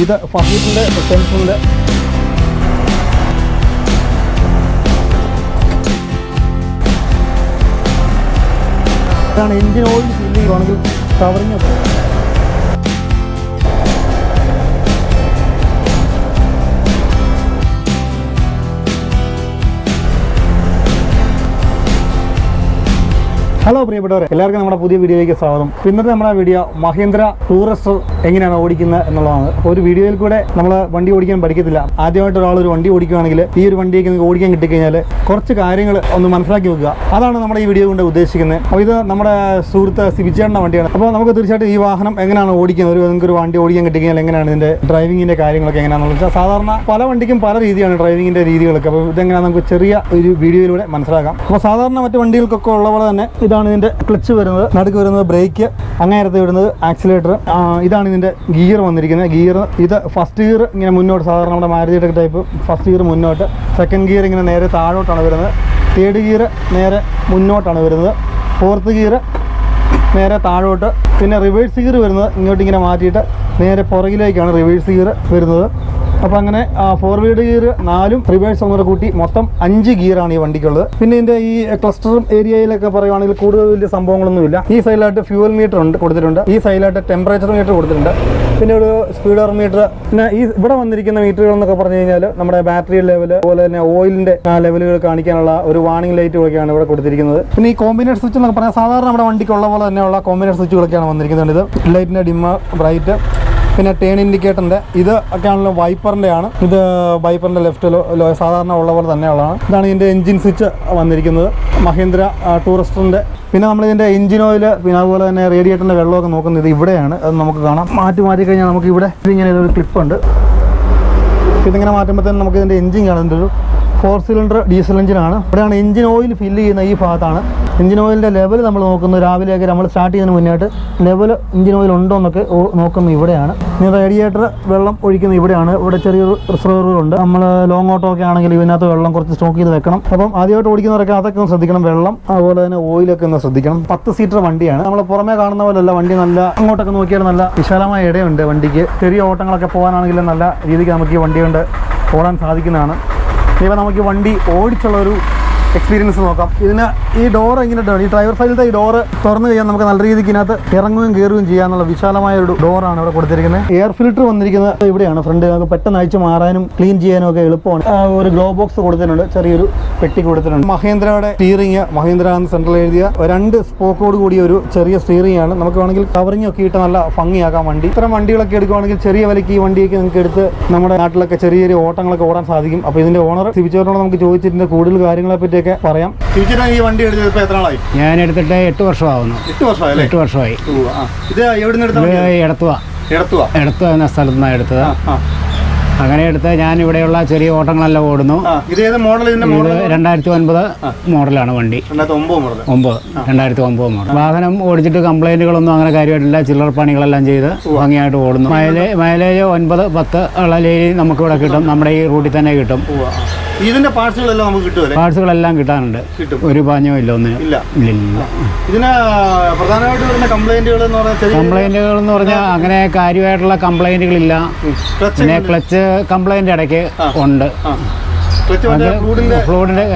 ഇത് ഫഹീദിന്റെ സെൻസറിന്റെ ഇതാണ് എഞ്ചിൻ ഓയിൽ ഫില്ല് ചെയ്യുവാണെങ്കിൽ കവറിങ് ഹലോ പ്രിയപ്പെട്ടവരെ. എല്ലാവർക്കും നമ്മുടെ പുതിയ വീഡിയോയിലേക്ക് സ്വാഗതം. ഇന്നത്തെ നമ്മുടെ വീഡിയോ മഹേന്ദ്ര ടൂറിസ്റ്റർ എങ്ങനെയാണ് ഓടിക്കുന്നത് എന്നുള്ളതാണ്. ഒരു വീഡിയോയിൽ കൂടെ നമ്മൾ വണ്ടി ഓടിക്കാൻ പഠിക്കത്തില്ല. ആദ്യമായിട്ട് ഒരാൾ ഒരു വണ്ടി ഓടിക്കുകയാണെങ്കിൽ ഈ ഒരു വണ്ടിയൊക്കെ നിങ്ങൾക്ക് ഓടിക്കാൻ കിട്ടിക്കഴിഞ്ഞാൽ കുറച്ച് കാര്യങ്ങൾ ഒന്ന് മനസ്സിലാക്കി വെക്കുക. അതാണ് നമ്മുടെ ഈ വീഡിയോ കൊണ്ട് ഉദ്ദേശിക്കുന്നത്. അപ്പോൾ ഇത് നമ്മുടെ സുഹൃത്ത് സിബിച്ചേട്ടന്റെ വണ്ടിയാണ്. അപ്പോൾ നമുക്ക് തീർച്ചയായിട്ടും ഈ വാഹനം എങ്ങനെയാണ് ഓടിക്കുന്നത്? ഒരു നിങ്ങൾക്ക് ഒരു വണ്ടി ഓടിക്കാൻ കിട്ടിക്കഴിഞ്ഞാൽ എങ്ങനെയാണ് ഇതിന്റെ ഡ്രൈവിങ്ങിന്റെ കാര്യങ്ങളൊക്കെ എങ്ങനെയാണെന്ന് വെച്ചാൽ സാധാരണ പല വണ്ടിക്കും പല രീതിയാണ് ഡ്രൈവിങ്ങിന്റെ രീതികളൊക്കെ. അപ്പോൾ ഇതെങ്ങനെയാണ് നമുക്ക് ചെറിയ ഒരു വീഡിയോയിലൂടെ മനസ്സിലാക്കാം. അപ്പോൾ സാധാരണ മറ്റ് വണ്ടികൾക്കൊക്കെ ഉള്ള പോലെ തന്നെ ഇതാണ് ഇതിന്റെ ക്ലച്ച് വരുന്നത്. നടുക്ക് വരുന്നത് ബ്രേക്ക് അങ്ങേരത്ത് വരുന്നത് ആക്സിലേറ്റർ ഇതാണ് ഇതിന്റെ ഗിയർ വന്നിരിക്കുന്നത്. ഗിയർ ഇത് ഫസ്റ്റ് ഗിയർ ഇങ്ങനെ മുന്നോട്ട് സാധാരണ നമ്മുടെ മാരുതിയുടെ ടൈപ്പ് ഫസ്റ്റ് ഗിയർ മുന്നോട്ട്. സെക്കൻഡ് ഗിയർ ഇങ്ങനെ നേരെ താഴോട്ടാണ് വരുന്നത്. തേർഡ് ഗിയർ നേരെ മുന്നോട്ടാണ് വരുന്നത്. ഫോർത്ത് ഗിയർ നേരെ താഴോട്ട്. പിന്നെ റിവേഴ്സ് ഗിയർ വരുന്നത് ഇങ്ങോട്ട് ഇങ്ങനെ മാറ്റിയിട്ട് നേരെ പുറകിലേക്കാണ് റിവേഴ്സ് ഗിയർ വരുന്നത്. അപ്പോൾ അങ്ങനെ ഫോർവേഡ് ഗിയർ നാലും റിവേഴ്സ് ഒന്നുകൂടെ കൂട്ടി മൊത്തം അഞ്ച് ഗിയറാണ് ഈ വണ്ടിക്കുള്ളത്. പിന്നെ ഇതിന്റെ ഈ ക്ലസ്റ്റർ ഏരിയയിലൊക്കെ പറയുവാണെങ്കിൽ കൂടുതൽ വലിയ സംഭവങ്ങളൊന്നുമില്ല. ഈ സൈഡിലായിട്ട് ഫ്യൂവൽ മീറ്റർ ഉണ്ട് കൊടുത്തിട്ടുണ്ട്. ഈ സൈഡിലായിട്ട് ടെമ്പറേച്ചർ മീറ്റർ കൊടുത്തിട്ടുണ്ട്. പിന്നെ ഒരു സ്പീഡർ മീറ്റർ പിന്നെ ഈ ഇവിടെ വന്നിരിക്കുന്ന മീറ്ററുകൾ എന്നൊക്കെ പറഞ്ഞു കഴിഞ്ഞാൽ നമ്മുടെ ബാറ്ററി ലെവൽ അതുപോലെ തന്നെ ഓയിലിന്റെ ലെവലുകൾ കാണിക്കാനുള്ള ഒരു വാണിംഗ് ലൈറ്റുകളൊക്കെയാണ് ഇവിടെ കൊടുത്തിരിക്കുന്നത്. പിന്നെ ഈ കോമ്പിനേറ്റ് സ്വിച്ച് എന്നൊക്കെ പറഞ്ഞാൽ സാധാരണ നമ്മുടെ വണ്ടിക്കുള്ള പോലെ തന്നെയുള്ള കോമ്പിനേറ്റ് സ്വിച്ചുകളൊക്കെയാണ് വന്നിരിക്കുന്നത്. ഇത് ലൈറ്റിന്റെ ഡിമ്മ ബ്രൈറ്റ് പിന്നെ ടേൺ ഇൻഡിക്കേറ്ററിന്റെ ഇത് ഒക്കെ ആണല്ലോ വൈപ്പറിന്റെ ആണ് ഇത് വൈപ്പറിന്റെ ലെഫ്റ്റിലോ സാധാരണ ഉള്ള പോലെ തന്നെയുള്ളതാണ്. ഇതാണ് ഇതിന്റെ എഞ്ചിൻ സ്വിച്ച് വന്നിരിക്കുന്നത് മഹീന്ദ്ര ടൂറിസ്റ്ററിന്റെ പിന്നെ നമ്മൾ ഇതിന്റെ എഞ്ചിൻ ഓയിൽ പിന്നെ അതുപോലെ തന്നെ റേഡിയേറ്ററിന്റെ വെള്ളമൊക്കെ നോക്കുന്നത് ഇവിടെയാണ്. അത് നമുക്ക് കാണാം. മാറ്റി മാറ്റി കഴിഞ്ഞാൽ നമുക്ക് ഇവിടെ ഇങ്ങനെ ഒരു ക്ലിപ്പ് ഉണ്ട്. ഇതിങ്ങനെ തന്നെ നമുക്ക് ഇതിന്റെ എഞ്ചിൻ കാണുന്നതിന്റെ ഒരു ഫോർ സിലിണ്ടർ ഡീസൽ എഞ്ചിനാണ്. ഇവിടെയാണ് എഞ്ചിൻ ഓയിൽ ഫില്ല് ചെയ്യുന്ന ഈ ഭാഗത്താണ്. എഞ്ചിൻ ഓയിലിന്റെ ലെവൽ നമ്മൾ നോക്കുന്നത് രാവിലെയൊക്കെ നമ്മൾ സ്റ്റാർട്ട് ചെയ്യുന്നതിന് മുന്നായിട്ട് ലെവൽ എഞ്ചിൻ ഓയിൽ ഉണ്ടോ എന്നൊക്കെ നോക്കുന്നത് ഇവിടെയാണ്. ഇനി റേഡിയേറ്റർ വെള്ളം ഒഴിക്കുന്നത് ഇവിടെയാണ്. ഇവിടെ ചെറിയൊരു റിസർവറുണ്ട് നമ്മൾ ലോങ് ഓട്ടോ ഒക്കെ ആണെങ്കിൽ ഇതിനകത്ത് വെള്ളം കുറച്ച് സ്റ്റോക്ക് ചെയ്ത് വെക്കണം. അപ്പം ആദ്യമായിട്ട് ഓടിക്കുന്നവരൊക്കെ അതൊക്കെ ഒന്ന് ശ്രദ്ധിക്കണം. വെള്ളം അതുപോലെ തന്നെ ഓയിലൊക്കെ ഒന്ന് ശ്രദ്ധിക്കണം. പത്ത് സീറ്റർ വണ്ടിയാണ്. നമ്മൾ പുറമേ കാണുന്ന പോലെയല്ല വണ്ടി നല്ല അങ്ങോട്ടൊക്കെ നോക്കിയാൽ നല്ല വിശാലമായ ഇടയുണ്ട് വണ്ടിക്ക്. ചെറിയ ഓട്ടങ്ങളൊക്കെ പോകാനാണെങ്കിലും നല്ല രീതിക്ക് നമുക്ക് ഈ വണ്ടി കൊണ്ട് ഓടാൻ സാധിക്കുന്നതാണ്. ഇനിയിപ്പോൾ നമുക്ക് വണ്ടി ഓടിച്ചുള്ള ഒരു എക്സ്പീരിയൻസ് നോക്കാം. ഇതിന് ഈ ഡോർ എങ്ങനെയാണ് ഈ ഡ്രൈവർ സൈഡിലത്തെ ഈ ഡോറ് തുറന്നു കഴിഞ്ഞാൽ നമുക്ക് നല്ല രീതിക്ക് ഇതിനകത്ത് ഇറങ്ങുകയും കയറുകയും ചെയ്യാന്നുള്ള വിശാലമായ ഒരു ഡോറാണ് ഇവിടെ കൊടുത്തിരിക്കുന്നത്. എയർ ഫിൽറ്റർ വന്നിരിക്കുന്നത് ഇവിടെയാണ്. ഫ്രണ്ട് നമുക്ക് പെട്ടെന്ന് അയച്ചു മാറാനും ക്ലീൻ ചെയ്യാനും ഒക്കെ എളുപ്പമാണ്. ഒരു ഗ്ലോ ബോക്സ് കൊടുത്തിട്ടുണ്ട്. ചെറിയൊരു പെട്ടി കൊടുത്തിട്ടുണ്ട്. മഹേന്ദ്രയുടെ സ്റ്റീറിംഗ് മഹേന്ദ്ര എന്ന് സെൻട്രൽ എഴുതിയ രണ്ട് സ്പോക്കോട് കൂടിയ ഒരു ചെറിയ സ്റ്റീറിംഗ് ആണ്. നമുക്ക് വേണമെങ്കിൽ കവറിംഗ് ഒക്കെ ഇട്ട് നല്ല ഭംഗിയാക്കാം വണ്ടി. ഇത്തരം വണ്ടികളൊക്കെ എടുക്കുവാണെങ്കിൽ ചെറിയ വിലയ്ക്ക് ഈ വണ്ടിയൊക്കെ നിങ്ങൾക്ക് എടുത്ത് നമ്മുടെ നാട്ടിലൊക്കെ ചെറിയ ചെറിയ ഓട്ടങ്ങളൊക്കെ ഓടാൻ സാധിക്കും. അപ്പോൾ ഇതിന്റെ ഓണർ തിരിച്ചവരോട് നമുക്ക് ചോദിച്ചിട്ടുണ്ട് കൂടുതൽ കാര്യങ്ങളെ പറ്റിയൊക്കെ പറയാം. ഈ വണ്ടി എടുത്തത് എത്ര നാളായി? ഞാൻ എടുത്തിട്ട് എട്ട് വർഷമാവുന്നു. എട്ട് വർഷമായി എട്ട് വർഷമായി. ഇത് എവിടെ നിന്ന് എടുത്ത ഇത് എടുത്തുവാ. എടത്തുവ. എന്ന സ്ഥലത്ത് നിന്നാണ് എടുത്തത് അങ്ങനെ എടുത്ത് ഞാൻ ഇവിടെയുള്ള ചെറിയ ഓട്ടങ്ങളെല്ലാം ഓടുന്നു. രണ്ടായിരത്തി ഒൻപത് മോഡലാണ് വണ്ടി. ഒമ്പത്. രണ്ടായിരത്തി ഒമ്പത് മോഡൽ വാഹനം ഓടിച്ചിട്ട് കംപ്ലൈന്റുകളൊന്നും അങ്ങനെ കാര്യമായിട്ടില്ല. ചില്ലറ പണികളെല്ലാം ചെയ്ത് ഭംഗിയായിട്ട് ഓടുന്നു. മൈലേജ് മൈലേജ് ഒൻപത് പത്ത് ഉള്ള ലേരി നമുക്കിവിടെ കിട്ടും. നമ്മുടെ ഈ റൂട്ടിൽ തന്നെ കിട്ടും. ഇതിന്റെ പാർട്സുകളെല്ലാം നമുക്ക് കിട്ടുമല്ലേ പാർട്സുകളെല്ലാം കിട്ടാനുണ്ട്. കിട്ടും. ഒരു പാഞ്ഞോ ഇല്ല ഒന്നിനും. ഇല്ല. ഇല്ല ഇതിന് പ്രധാനമായിട്ട് വരുന്ന കംപ്ലൈന്റുകൾ എന്ന് പറഞ്ഞാൽ കംപ്ലൈന്റുകൾ എന്ന് പറഞ്ഞാൽ അങ്ങനെ കാര്യമായിട്ടുള്ള കംപ്ലൈന്റുകളില്ല ഇല്ല പിന്നെ ക്ലച്ച് കംപ്ലൈന്റ് ഇടയ്ക്ക് ഉണ്ട്. ഫ്ലൂഡിന്റെ?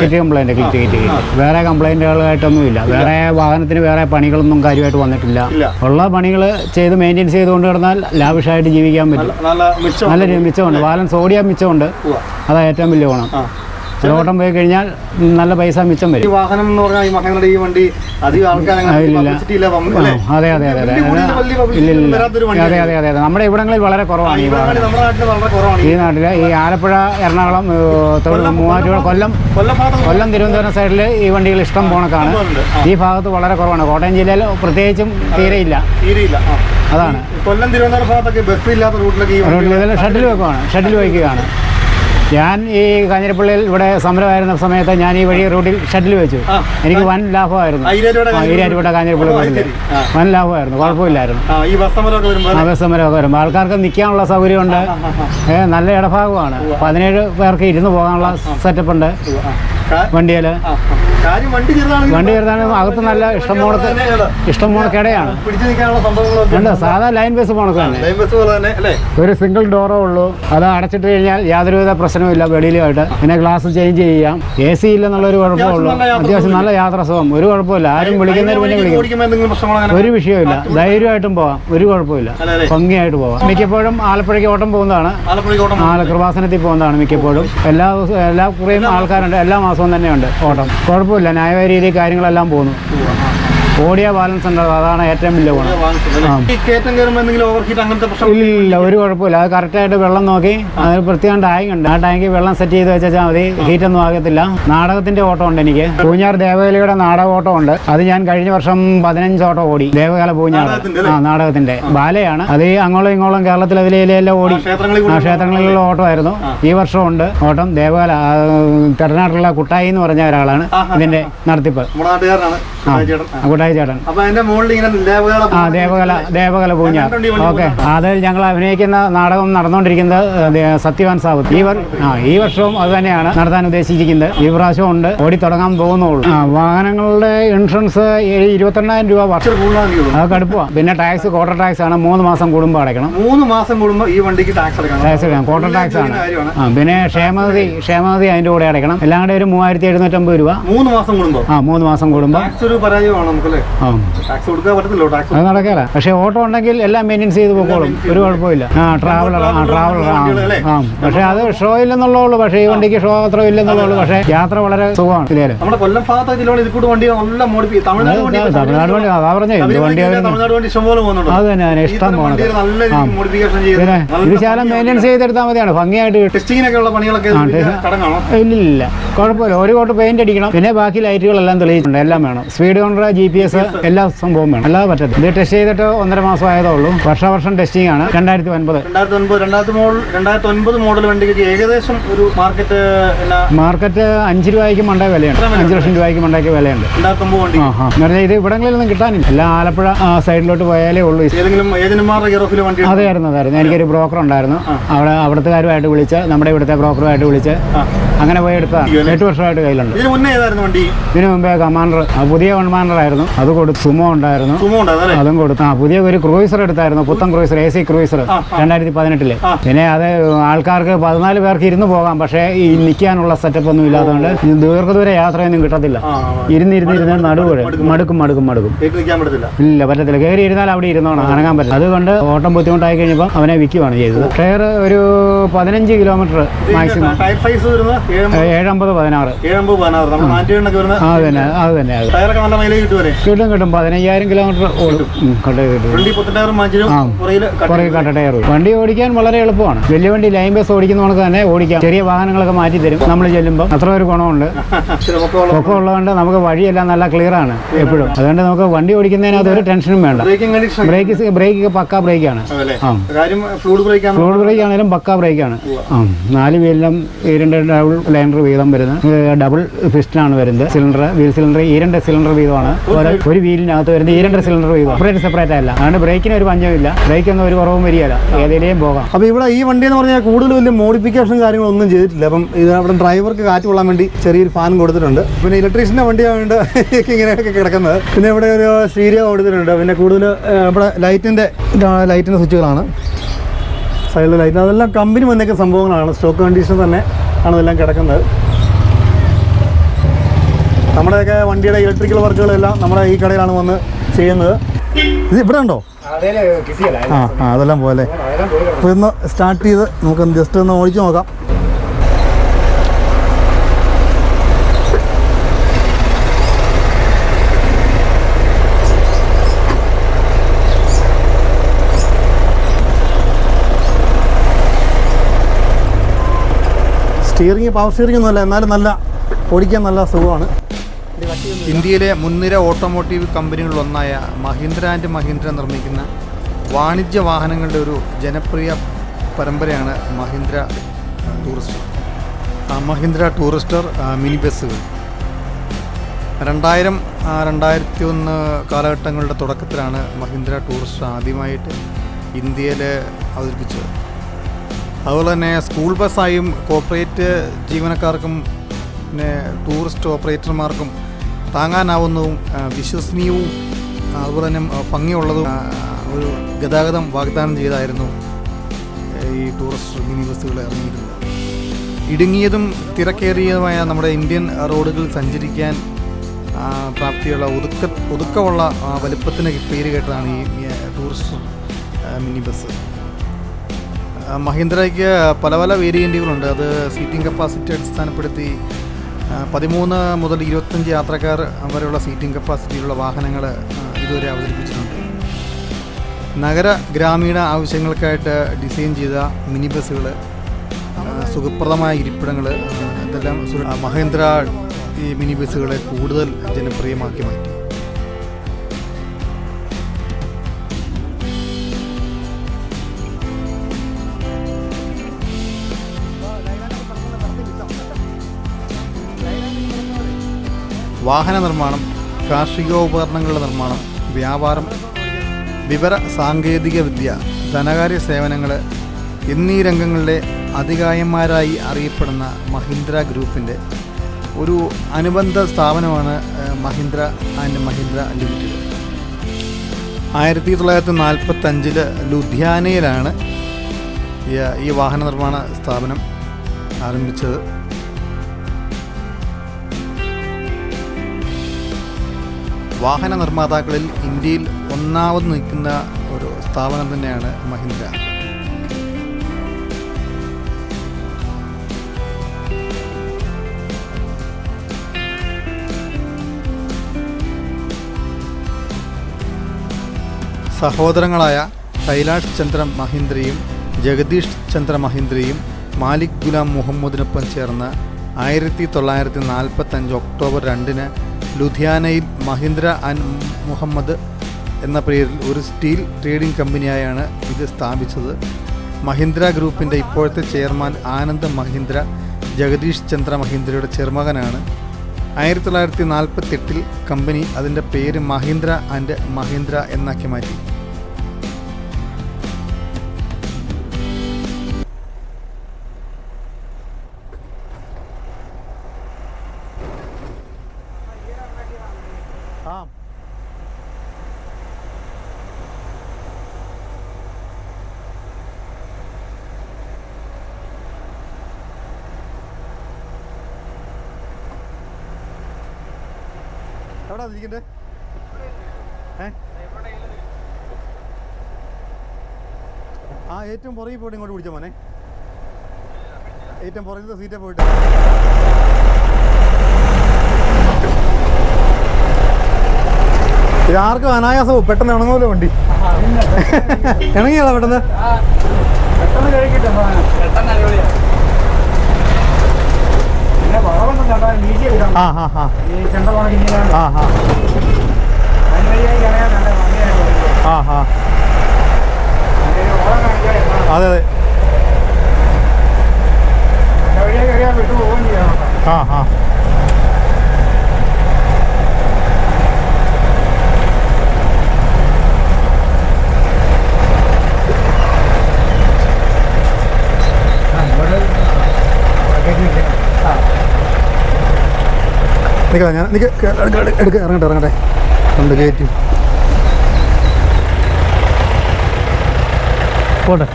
Kit complaint kit kit kit വേറെ കംപ്ലൈന്റുകളായിട്ടൊന്നും ഇല്ല. വേറെ വാഹനത്തിന് വേറെ പണികളൊന്നും കാര്യമായിട്ട് വന്നിട്ടില്ല. ഉള്ള പണികൾ ചെയ്ത് മെയിന്റെയിൻസ് ചെയ്തുകൊണ്ട് കിടന്നാൽ ലാവിഷായിട്ട് ജീവിക്കാൻ പറ്റും. നല്ല മിച്ചമുണ്ട്. ബാലൻസ് ഓടിയാൽ മിച്ചമുണ്ട്. അതാ ഏറ്റവും വലിയ ഗുണം. ഓട്ടം പോയി കഴിഞ്ഞാൽ നല്ല പൈസ മിച്ചം ഈ വരും വാഹനം എന്ന് പറഞ്ഞാൽ ഈ മഹേന്ദ്രയുടെ ഈ വണ്ടി അധികം അതെ അതെ അതെ അതെ. അതെ അതെ അതെ നമ്മുടെ ഇവിടങ്ങളിൽ വളരെ കുറവാണ് ഈ വാഹനം. ഈ നാട്ടിൽ നാട്ടിൽ ഈ ആലപ്പുഴ എറണാകുളം മൂവാറ്റുപുഴ കൊല്ലം കൊല്ലം തിരുവനന്തപുരം സൈഡിൽ ഈ വണ്ടികൾ ഇഷ്ടം പോണക്കാണ്. ഈ ഭാഗത്ത് വളരെ കുറവാണ്. കോട്ടയം ജില്ലയിൽ പ്രത്യേകിച്ചും തീരെയില്ല. തീരെയില്ല. അതാണ്. കൊല്ലം തിരുവനന്തപുരം ഭാഗത്തൊക്കെ ബസ് ഇല്ലാത്ത റൂട്ടിലൊക്കെ ഷട്ടിൽ വെക്കുവാണ്. ഷട്ടിൽ വയ്ക്കുകയാണ് ഞാൻ ഈ കാഞ്ഞിരപ്പള്ളിയിൽ ഇവിടെ സമരമായിരുന്ന സമയത്ത് ഞാൻ ഈ വഴി റോഡിൽ ഷട്ടിൽ വെച്ചു. എനിക്ക് വൻ ലാഭമായിരുന്നു. ഈരാറ്റുപേട്ട കാഞ്ഞിരപ്പള്ളി. റോഡിൽ. വൻ ലാഭമായിരുന്നു. കുഴപ്പമില്ലായിരുന്നു. ബസ് സമരമൊക്കെ വരുമ്പോൾ ആൾക്കാർക്ക് നിൽക്കാനുള്ള സൗകര്യമുണ്ട്. നല്ല ഇടഭാഗമാണ്. പതിനേഴ് പേർക്ക് ഇരുന്ന് പോകാനുള്ള സെറ്റപ്പ് ഉണ്ട്. കാര്യം വണ്ടി ചെറുതാണ് അകത്ത് നല്ല ഇഷ്ടം പോണക്ക് ഇഷ്ടം പോണക്ക് ഇടയാണ് പിടിച്ചു നിൽക്കാനുള്ള സംഭവങ്ങളൊക്കെ ഉണ്ട് സാധാ ലൈൻ ബസ് പോണക്ക് തന്നെ ഒരു സിംഗിൾ ഡോറേ ഉള്ളൂ. അത് അടച്ചിട്ട് കഴിഞ്ഞാൽ യാതൊരുവിധ പ്രശ്നവുമില്ല വെളിയിലുമായിട്ട്. പിന്നെ ഗ്ലാസ് ചേഞ്ച് ചെയ്യാം. എ സി ഇല്ലെന്നുള്ളൊരു കുഴപ്പമേ ഉള്ളൂ. നല്ല യാത്ര അത്യാവശ്യം നല്ല യാത്ര സുഖം. ഒരു കുഴപ്പമില്ല. ആരും വിളിക്കുന്നതിന് മുന്നേ വിളിക്കും. ഒരു വിഷയമില്ല ധൈര്യമായിട്ടും പോവാം. ഒരു കുഴപ്പമില്ല. ഭംഗിയായിട്ട് പോവാം. മിക്കപ്പോഴും ആലപ്പുഴയ്ക്ക് ഓട്ടം പോകുന്നതാണ്. ആലപ്പുഴയ്ക്ക് ഓട്ടം ആ കൃപാസനത്തിൽ പോകുന്നതാണ് മിക്കപ്പോഴും. എല്ലാ ദിവസവും എല്ലാ കുറേയും ആൾക്കാരുണ്ട്. എല്ലാ മാസവും തന്നെയുണ്ട് ഓട്ടം. കുഴപ്പമില്ല. ന്യായമായ രീതിയിൽ കാര്യങ്ങളെല്ലാം പോകുന്നു. ഓടിയ ബാലൻസ് ഉണ്ട് അതാണ് ഏറ്റവും വലിയ ഗുണം. ഇല്ല ഒരു കുഴപ്പമില്ല. അത് കറക്റ്റായിട്ട് വെള്ളം നോക്കി അത് പ്രത്യേകം ടാങ്ക് ഉണ്ട്. ആ ടാങ്കിൽ വെള്ളം സെറ്റ് ചെയ്ത് വെച്ചാൽ മതി. ഹീറ്റൊന്നും ആകത്തില്ല. നാടകത്തിന്റെ ഓട്ടം ഉണ്ട് എനിക്ക്. പൂഞ്ഞാർ ദേവകലയുടെ നാടക ഓട്ടം ഉണ്ട്. അത് ഞാൻ കഴിഞ്ഞ വർഷം പതിനഞ്ച് ഓട്ടം ഓടി. ദേവകല പൂഞ്ഞാർ ആ നാടകത്തിന്റെ. ബാലയാണ്. അത് അങ്ങോളം ഇങ്ങോളം കേരളത്തിൽ അതിലെല്ലാം ഓടി. ആ ക്ഷേത്രങ്ങളിലുള്ള ഓട്ടമായിരുന്നു. ഈ വർഷം ഉണ്ട് ഓട്ടം. ദേവകല ആ, കുട്ടായി എന്ന് പറഞ്ഞ ഒരാളാണ് ഇതിന്റെ നടത്തിപ്പ്. നമ്മുടെ നാട്ടുകാരനാണ് ചേട്ടൻ ആ, ദേവകല ദേവകല പൂഞ്ഞാർ ഓക്കെ. അത് ഞങ്ങൾ അഭിനയിക്കുന്ന നാടകം നടന്നുകൊണ്ടിരിക്കുന്നത് സത്യവാൻ സാവത്ത് ഈ ആ ഈ വർഷവും അത് തന്നെയാണ് നടത്താൻ ഉദ്ദേശിച്ചിരിക്കുന്നത്. ഈ പ്രാവശ്യം ഉണ്ട്. ഓടി തുടങ്ങാൻ പോകുന്നുള്ളൂ. ആ വാഹനങ്ങളുടെ ഇൻഷുറൻസ് ഇരുപത്തെണ്ണായിരം രൂപ വർഷം. അത് കടുപ്പമാണ് പിന്നെ ടാക്സ് ക്വാർട്ടർ ടാക്സ് ആണ്. മൂന്ന് മാസം കൂടുമ്പോൾ അടയ്ക്കണം. മൂന്ന് മാസം കൂടുമ്പോൾ ഈ വണ്ടിക്ക് ടാക്സ് അടക്കണം ടാക്സ് അടയ്ക്കണം. ക്വാർട്ടർ ടാക്സ് ആണ്. ആ പിന്നെ ക്ഷേമനിധി ക്ഷേമനിധി അതിന്റെ കൂടെ അടയ്ക്കണം. എല്ലാം കൂടെ ഒരു മൂവായിരത്തി എഴുന്നൂറ്റമ്പത് രൂപ. മൂന്ന് മാസം കൂടുമ്പോൾ ആ മൂന്ന് മാസം കൂടുമ്പോൾ ഒരു പരാജയമാണ് നമുക്കല്ലേ അത് നടക്കില്ല പക്ഷേ ഓട്ടോ ഉണ്ടെങ്കിൽ എല്ലാം മെയിന്റെയിൻസ് ചെയ്ത് പോക്കോളും. ഒരു കുഴപ്പമില്ല ആ ട്രാവലർ ആ ട്രാവലർ ആ. ആ. പക്ഷേ അത് ഷോ ഇല്ലെന്നുള്ളൂ പക്ഷെ ഈ വണ്ടിക്ക് ഷോ അത്ര ഇല്ലെന്നുള്ളൂ പക്ഷെ യാത്ര വളരെ സുഖമാണ്. നമ്മുടെ കൊല്ലം ഇത് വണ്ടി നല്ല മോഡിഫൈ തമിഴ്നാട് വണ്ടി അതാ പറഞ്ഞേ. ഇത് വണ്ടി അത് തന്നെ ഇഷ്ടം പോണത്. പിന്നെ ഇത് ശാലം മെയിന്റെയിൻസ് ചെയ്തെടുത്താൽ മതിയാണ്. ഭംഗിയായിട്ട് ഇല്ലില്ല. കുഴപ്പമില്ല. ഒരു കോട്ട് പെയിന്റ് അടിക്കണം. പിന്നെ ബാക്കി ലൈറ്റുകളെല്ലാം തെളിയിച്ചിട്ടുണ്ട്. എല്ലാം വേണം. Speed counter G P S എല്ലാ സംഭവം വേണം. അല്ലാതെ പറ്റത്തില്ല. ഇത് ടെസ്റ്റ് ചെയ്തിട്ട് ഒന്നര മാസം ആയതേ ഉള്ളൂ. വർഷാവർഷം ടെസ്റ്റിംഗ് ആണ്. രണ്ടായിരത്തി ഒൻപത് രണ്ടായിരത്തി ഒൻപത് രണ്ടായിരത്തി മോഡൽ രണ്ടായിരത്തി ഒൻപത് മോഡൽ വണ്ടിക്ക് ഏകദേശം ഒരു മാർക്കറ്റ് മാർക്കറ്റ് അഞ്ച് രൂപയ്ക്ക് മണ്ടേ വിലയുണ്ട്. അഞ്ച് ലക്ഷം രൂപയ്ക്ക് മണ്ടേക്ക് വിലയുണ്ട്. പറഞ്ഞാൽ ഇത് ഇവിടങ്ങളിലൊന്നും കിട്ടാനില്ല. എല്ലാ ആലപ്പുഴ സൈഡിലോട്ട് പോയാലേ ഉള്ളൂ. അതായിരുന്നു അതായിരുന്നു എനിക്കൊരു ബ്രോക്കർ ഉണ്ടായിരുന്നു. അവിടെ അവിടുത്തുകാരുമായിട്ട് വിളിച്ച് നമ്മുടെ ഇവിടുത്തെ ബ്രോക്കറുമായിട്ട് വിളിച്ച് അങ്ങനെ പോയി എടുത്താണ് എട്ട് വർഷമായിട്ട് കയ്യിലുണ്ട്. ഇതിനു മുമ്പേ കമാൻഡർ പുതിയ കമാൻഡർ ആയിരുന്നു. അത് കൊടുത്ത് സുമോ ഉണ്ടായിരുന്നു. അതും കൊടുത്തു. ആ പുതിയ ഒരു ക്രൂയിസർ എടുത്തായിരുന്നു പുത്തൻ ക്രൂയിസർ എ സി ക്രൂയിസർ രണ്ടായിരത്തി പതിനെട്ടിൽ പിന്നെ അത് ആൾക്കാർക്ക് പതിനാല് പേർക്ക് ഇരുന്ന് പോകാം പക്ഷേ ഈ നിൽക്കാനുള്ള സെറ്റപ്പ് ഒന്നും ഇല്ലാത്തതുകൊണ്ട് ദീർഘദൂര യാത്രയൊന്നും കിട്ടത്തില്ല. ഇരുന്നിരുന്നിരുന്ന് ഇരുന്നിരുന്ന് ഇരുന്ന് നടുവ് മടുക്കും മടുക്കും. മടുക്കും ഇല്ല പറ്റത്തില്ല. കയറി ഇരുന്നാൽ അവിടെ ഇരുന്നോണം അനങ്ങാൻ പറ്റില്ല. അതുകൊണ്ട് ഓട്ടം ബുദ്ധിമുട്ടായി കഴിഞ്ഞപ്പോൾ അവനെ വിൽക്കുവാണ് ചെയ്തത്. ടയർ ഒരു പതിനഞ്ച് കിലോമീറ്റർ മാക്സിമം ഏഴമ്പത് പതിനാറ്. അത് തന്നെ അത് തന്നെ കിട്ടും കിട്ടും. പതിനയ്യായിരം കിലോമീറ്റർ ഓടും. കുറേ കട്ട ടയർ വണ്ടി ഓടിക്കാൻ വളരെ എളുപ്പമാണ്. വലിയ വണ്ടി ലൈൻ ബസ് ഓടിക്കുന്ന കണക്ക് തന്നെ ഓടിക്കാം. ചെറിയ വാഹനങ്ങളൊക്കെ മാറ്റി തരും. നമ്മൾ ചെല്ലുമ്പോൾ അത്ര ഒരു ഗുണമുണ്ട്. ഒക്കെ ഉള്ളതുകൊണ്ട്. നമുക്ക് വഴിയെല്ലാം നല്ല ക്ലിയർ ആണ് എപ്പോഴും. അതുകൊണ്ട് നമുക്ക് വണ്ടി ഓടിക്കുന്നതിന് അതൊരു ടെൻഷനും വേണ്ട. ബ്രേക്ക് ബ്രേക്ക് പക്കാ ബ്രേക്കാണ് ഫ്ലൂഡ് ബ്രേക്ക് ആണ് ഫ്ലൂഡ് ബ്രേക്ക് ആണെങ്കിലും പക്കാ ബ്രേക്കാണ് ആ നാല് വീലിലും ഈ രണ്ട് ഡബിൾ ലൈനർ വീതം വരുന്നത്. ഡബിൾ പിസ്റ്റനാണ് വരുന്നത്. സിലിണ്ടർ വീൽ സിലിണ്ടർ ഈ രണ്ട് സിലിണ്ടർ വീതമാണ്. ഒരു- ഒരു വീലിനകത്ത് വരുന്ന ഈ രണ്ട് സിലിണ്ടർ വീതം സെപ്പറേറ്റ് സെപ്പറേറ്റ് അല്ല. അതുകൊണ്ട് ബ്രേക്കിന് ഒരു പഞ്ചമില്ല ബ്രേക്കൊന്നും ഒരു കുറവും വരികയില്ല. ഏതെങ്കിലും പോകാം. അപ്പോൾ ഇവിടെ ഈ വണ്ടി എന്ന് പറഞ്ഞാൽ കൂടുതൽ വലിയ മോഡിഫിക്കേഷൻ കാര്യങ്ങളൊന്നും ചെയ്തിട്ടില്ല. അപ്പം ഇത് അവിടെ ഡ്രൈവർക്ക് കാറ്റ് കൊള്ളാൻ വേണ്ടി ചെറിയൊരു ഫാൻ കൊടുത്തിട്ടുണ്ട്. പിന്നെ ഇലക്ട്രീഷ്യന്റെ വണ്ടിയായതുകൊണ്ട് ഇങ്ങനെയൊക്കെ കിടക്കുന്നത്. പിന്നെ ഇവിടെ ഒരു സ്റ്റീരിയോ കൊടുത്തിട്ടുണ്ട്. പിന്നെ കൂടുതൽ ഇവിടെ ലൈറ്റിന്റെ ലൈറ്റിന്റെ സ്വിച്ചുകളാണ് സൈഡിലെ ലൈറ്റ് അതെല്ലാം കമ്പനി വന്നേക്കുന്ന സംഭവങ്ങളാണ്. സ്റ്റോക്ക് കണ്ടീഷൻ തന്നെ ആണ് ഇതെല്ലാം കിടക്കുന്നത്. നമ്മുടെയൊക്കെ വണ്ടിയുടെ ഇലക്ട്രിക്കൽ വർക്കുകളെല്ലാം നമ്മുടെ ഈ കടയിലാണ് വന്ന് ചെയ്യുന്നത്. ഇത് ഇവിടെ ഉണ്ടോ? ആ ആ അതെല്ലാം പോലെ അപ്പോൾ ഇന്ന് സ്റ്റാർട്ട് ചെയ്ത് നമുക്ക് ജസ്റ്റ് ഒന്ന് ഓടിച്ചു നോക്കാം. സ്റ്റിയറിങ് പവർ സ്റ്റിയറിംഗ് ഒന്നുമല്ല എന്നാലും നല്ല ഓടിക്കാൻ നല്ല സുഖമാണ്. ഇന്ത്യയിലെ മുൻനിര ഓട്ടോമോട്ടീവ് കമ്പനികളിലൊന്നായ മഹീന്ദ്ര ആൻഡ് മഹീന്ദ്ര നിർമ്മിക്കുന്ന വാണിജ്യ വാഹനങ്ങളുടെ ഒരു ജനപ്രിയ പരമ്പരയാണ് Mahindra Tourister Mahindra Tourister mini ബസ്സുകൾ രണ്ടായിരം രണ്ടായിരത്തി ഒന്ന് കാലഘട്ടങ്ങളുടെ തുടക്കത്തിലാണ് മഹീന്ദ്ര ടൂറിസ്റ്റർ ആദ്യമായിട്ട് ഇന്ത്യയിൽ അവതരിപ്പിച്ചത്. അതുപോലെ തന്നെ സ്കൂൾ ബസ്സായും കോർപ്പറേറ്റ് ജീവനക്കാർക്കും പിന്നെ ടൂറിസ്റ്റ് ഓപ്പറേറ്റർമാർക്കും താങ്ങാനാവുന്നതും വിശ്വസനീയവും അതുപോലെ തന്നെ ഭംഗിയുള്ളതും ഒരു ഗതാഗതം വാഗ്ദാനം ചെയ്തായിരുന്നു ഈ ടൂറിസ്റ്റ് മിനി ബസ്സുകൾ ഇറങ്ങിയിരുന്നത് ഇടുങ്ങിയതും തിരക്കേറിയതുമായ നമ്മുടെ ഇന്ത്യൻ റോഡുകൾ സഞ്ചരിക്കാൻ പ്രാപ്തിയുള്ള ഒതുക്ക ഒതുക്കമുള്ള വലുപ്പത്തിന് പേര് കേട്ടതാണ് ഈ ടൂറിസ്റ്റ് മിനി ബസ്. മഹീന്ദ്രയ്ക്ക് പല പല വേരിയന്റുകളുണ്ട് അത് സീറ്റിംഗ് കപ്പാസിറ്റി അടിസ്ഥാനപ്പെടുത്തി പതിമൂന്ന് മുതൽ ഇരുപത്തഞ്ച് യാത്രക്കാർ വരെയുള്ള സീറ്റിംഗ് കപ്പാസിറ്റിയിലുള്ള വാഹനങ്ങൾ ഇതുവരെ അവതരിപ്പിച്ചിട്ടുണ്ട്. നഗര ഗ്രാമീണ ആവശ്യങ്ങൾക്കായിട്ട് ഡിസൈൻ ചെയ്ത മിനി ബസ്സുകൾ സുഖപ്രദമായ ഇരിപ്പിടങ്ങൾ ഇതെല്ലാം മഹേന്ദ്ര ഈ മിനി ബസ്സുകളെ കൂടുതൽ ജനപ്രിയമാക്കി മാറ്റി. വാഹന നിർമ്മാണം കാർഷികോപകരണങ്ങളുടെ നിർമ്മാണം വ്യാപാരം വിവര സാങ്കേതിക വിദ്യ ധനകാര്യ സേവനങ്ങൾ എന്നീ രംഗങ്ങളിലെ അധികായന്മാരായി അറിയപ്പെടുന്ന മഹീന്ദ്ര ഗ്രൂപ്പിന്റെ ഒരു അനുബന്ധ സ്ഥാപനമാണ് മഹീന്ദ്ര ആൻഡ് മഹീന്ദ്ര ലിമിറ്റഡ്. ആയിരത്തി തൊള്ളായിരത്തി നാൽപ്പത്തഞ്ചിൽ ലുധിയാനയിലാണ് ഈ വാഹന നിർമ്മാണ സ്ഥാപനം ആരംഭിച്ചത്. വാഹന നിർമ്മാതാക്കളിൽ ഇന്ത്യയിൽ ഒന്നാമത് നിൽക്കുന്ന ഒരു സ്ഥാപനം തന്നെയാണ് മഹീന്ദ്ര. സഹോദരങ്ങളായ കൈലാഷ് ചന്ദ്ര മഹീന്ദ്രയും ജഗദീഷ് ചന്ദ്ര മഹീന്ദ്രയും മാലിക് ഗുലാം മുഹമ്മദിനൊപ്പം ചേർന്ന് ആയിരത്തി തൊള്ളായിരത്തി നാൽപ്പത്തഞ്ച് ഒക്ടോബർ രണ്ടിന് ലുധിയാനയിൽ മഹീന്ദ്ര ആൻഡ് മുഹമ്മദ് എന്ന പേരിൽ ഒരു സ്റ്റീൽ ട്രേഡിംഗ് കമ്പനിയായാണ് ഇത് സ്ഥാപിച്ചത്. മഹീന്ദ്ര ഗ്രൂപ്പിന്റെ ഇപ്പോഴത്തെ ചെയർമാൻ ആനന്ദ് മഹീന്ദ്ര ജഗദീഷ് ചന്ദ്ര മഹീന്ദ്രയുടെ ചെറുമകനാണ്. ആയിരത്തി തൊള്ളായിരത്തി നാൽപ്പത്തെട്ടിൽ കമ്പനി അതിന്റെ പേര് മഹീന്ദ്ര ആൻഡ് മഹീന്ദ്ര എന്നാക്കി മാറ്റി. എവിടാ ഇരിക്കണ്ടേ ഏ? ആ ഏറ്റവും പുറകിൽ പോയിട്ട് ഇങ്ങോട്ട് പിടിച്ച മോനെ. ഏറ്റവും പുറകിലത്തെ സീറ്റേ പോയിട്ട്. ഇതാർക്കും അനായാസവും പെട്ടെന്ന് ഇണങ്ങുമല്ലോ വണ്ടി. ഇണങ്ങിയാളോ പെട്ടെന്ന്. പെട്ടെന്ന് കഴിക്കട്ടെ പെട്ടെന്ന് അടിപൊളിയാണ് ആ ആ ഭംഗിയായിട്ട് ആ ഹാ ഓളം കാണിക്കാൻ അതെ അതെ ആ ആ ഹാ നിൽക്കാം ഞാൻ നിൽക്ക എടുക്ക ഇറങ്ങട്ടെ ഇറങ്ങട്ടെ. ഉണ്ട് ഗേറ്റ് പോട്ടെ.